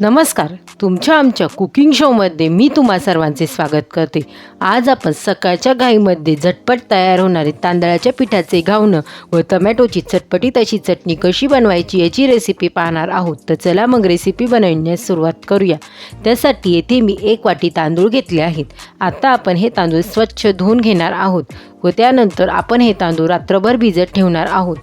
नमस्कार तुमच्या आमच्या कुकिंग शोमध्ये मी तुम्हा सर्वांचे स्वागत करते. आज आपण सकाळच्या घाईमध्ये झटपट तयार होणारे तांदळाच्या पिठाचे घावणं व टमॅटोची चटपटीत अशी चटणी कशी बनवायची याची रेसिपी पाहणार आहोत. तर चला मग रेसिपी बनवण्यास सुरुवात करूया. त्यासाठी येथे मी एक वाटी तांदूळ घेतले आहेत. आता आपण हे तांदूळ स्वच्छ धुवून घेणार आहोत व त्यानंतर आपण हे तांदूळ रात्रभर भिजत ठेवणार आहोत.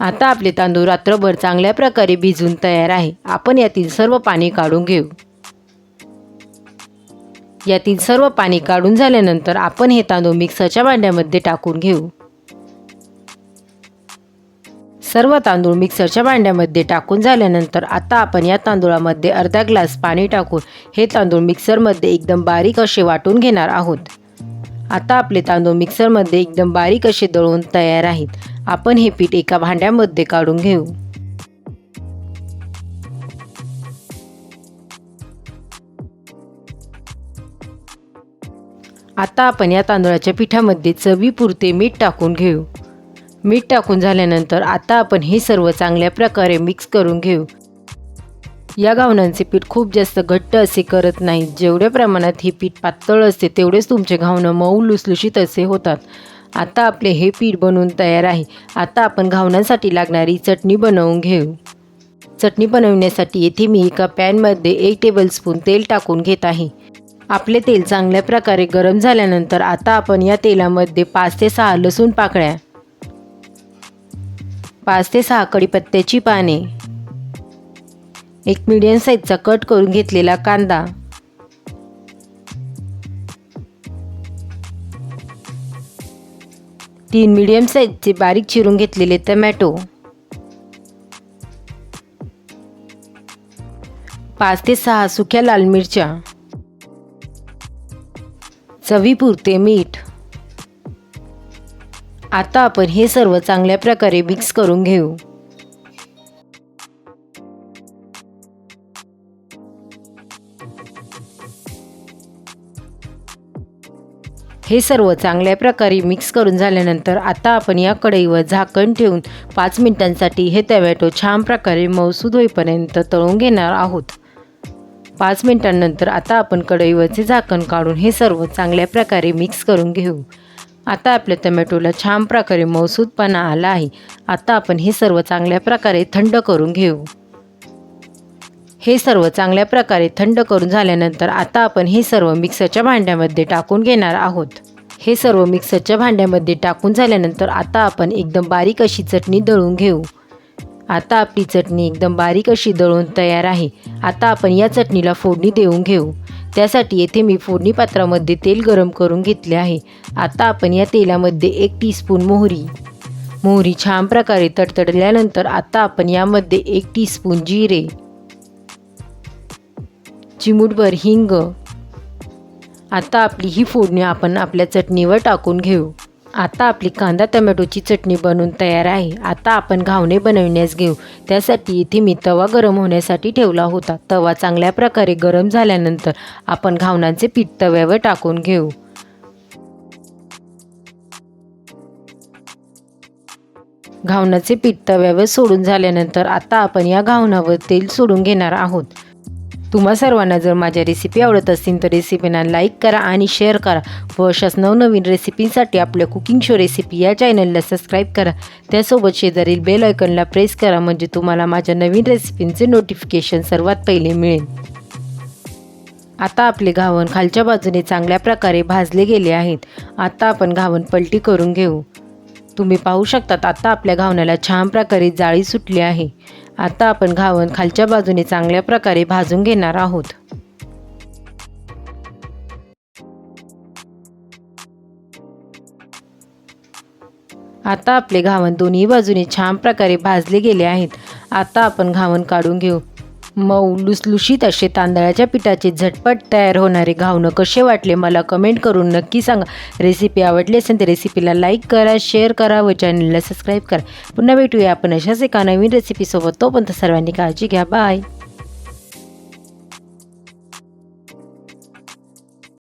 आता आपले तांदूळ रात्रभर चांगल्या प्रकारे भिजून तयार आहे. आपण यातील सर्व पाणी काढून घेऊ. यातील सर्व पाणी काढून झाल्यानंतर आपण हे तांदूळ मिक्सरच्या भांड्यामध्ये टाकून घेऊ. सर्व तांदूळ मिक्सरच्या भांड्यामध्ये टाकून झाल्यानंतर आता आपण या तांदूळामध्ये अर्धा ग्लास पाणी टाकून हे तांदूळ मिक्सरमध्ये एकदम बारीक असे वाटून घेणार आहोत. आता आपले तांदूळ मिक्सरमध्ये एकदम बारीक असे दळून तयार आहेत. आपण हे पीठ एका भांड्यामध्ये काढून घेऊ. आता आपण या तांदळाच्या पिठामध्ये चवीपुरते मीठ टाकून घेऊ. मीठ टाकून झाल्यानंतर आता आपण हे सर्व चांगल्या प्रकारे मिक्स करून घेऊ. या घावणांचे पीठ खूप जास्त घट्ट असे करत नाहीत. जेवढ्या प्रमाणात हे पीठ पातळ असते तेवढेच तुमचे घावणं मऊ लुसलुशीत असे होतात. आता आपले हे पीठ बनवून तयार आहे. आता आपण घावण्यासाठी लागणारी चटणी बनवून घेऊ. चटणी बनवण्यासाठी येथे मी एका पॅनमध्ये एक टेबलस्पून तेल टाकून घेत आहे. आपले तेल चांगल्या प्रकारे गरम झाल्यानंतर आता आपण या तेलामध्ये पाच ते सहा लसूण पाकळ्या पाच ते सहा कढीपत्त्याची पाने एक मीडियम साईजचा कट करून घेतलेला कांदा. तीन मीडियम साईजचे बारीक चिरून घेतलेले टमॅटो. पाच ते सहा सुक्या लाल मिरच्या. चवीपुरते मीठ. आता आपण हे सर्व चांगल्या प्रकारे मिक्स करून घेऊ. हे सर्व चांगल्या प्रकारे मिक्स करून झाल्यानंतर आता आपण या कढईवर झाकण ठेवून पाच मिनिटांसाठी हे टमॅटो छान प्रकारे मौसूद होईपर्यंत तळून घेणार आहोत. पाच मिनिटांनंतर आता आपण कढईवरचे झाकण काढून हे सर्व चांगल्या प्रकारे मिक्स करून घेऊ. आता आपल्या टमॅटोला छान प्रकारे मौसूदपणा आला आहे. आता आपण हे सर्व चांगल्या प्रकारे थंड करून घेऊ. हे सर्व चांगल्या प्रकारे थंड करून झाल्यानंतर आता आपण हे सर्व मिक्सरच्या भांड्यामध्ये टाकून घेणार आहोत. हे सर्व मिक्सरच्या भांड्यामध्ये टाकून झाल्यानंतर आता आपण एकदम बारीक अशी चटणी दळून घेऊ. आता आपली चटणी एकदम बारीक अशी दळून तयार आहे. आता आपण या चटणीला फोडणी देऊन घेऊ. त्यासाठी येथे मी फोडणी पात्रामध्ये तेल गरम करून घेतले आहे. आता आपण या तेलामध्ये एक टीस्पून मोहरी. मोहरी छान प्रकारे तडतडल्यानंतर आता आपण यामध्ये एक टीस्पून जिरे. चिमूटभर हिंग. आता आपली ही फोडणी आपण आपल्या चटणीवर टाकून घेऊ. आता आपली कांदा टमॅटोची चटणी बनवून तयार आहे. आता आपण घावणे बनवण्यास घेऊ. त्यासाठी इथे मी तवा गरम होण्यासाठी ठेवला होता. तवा चांगल्या प्रकारे गरम झाल्यानंतर आपण घावणांचे पीठ तव्यावर टाकून घेऊ. घावणाचे पीठ तव्यावर सोडून झाल्यानंतर आता आपण या घावणावर तेल सोडून घेणार आहोत. तुम्हा सर्वांना जर माझ्या रेसिपी आवडत असतील तर रेसिपींना लाईक करा आणि शेअर करा. व अशाच नवनवीन रेसिपींसाठी आपल्या कुकिंग शो रेसिपी या चॅनलला सबस्क्राईब करा. त्यासोबत शेजारील बेल आयकनला प्रेस करा म्हणजे तुम्हाला माझ्या नवीन रेसिपींचे नोटिफिकेशन सर्वात पहिले मिळेल. आता आपले घावन खालच्या बाजूने चांगल्या प्रकारे भाजले गेले आहेत. आता आपण घावन पलटी करून घेऊ. तुम्ही पाहू शकतात आता आपल्या घावणाला छान प्रकारे जाळी सुटली आहे. आता आपण घावन खालच्या बाजूने चांगल्या प्रकारे भाजून घेणार आहोत. आता आपले घावन दोन्ही बाजूने छान प्रकारे भाजले गेले आहेत. आता आपण घावन काढून घेऊ. मऊ लुसलुशीत असे तांदळाच्या पिठाचे झटपट तयार होणारे घावणं कसे वाटले मला कमेंट करून नक्की सांगा. रेसिपी आवडली असेल तर रेसिपीला लाईक करा शेअर करा व चॅनलला सबस्क्राईब करा. पुन्हा भेटूया आपण अशाच एका नवीन रेसिपीसोबत तोपर्यंत सर्वांनी काळजी घ्या. बाय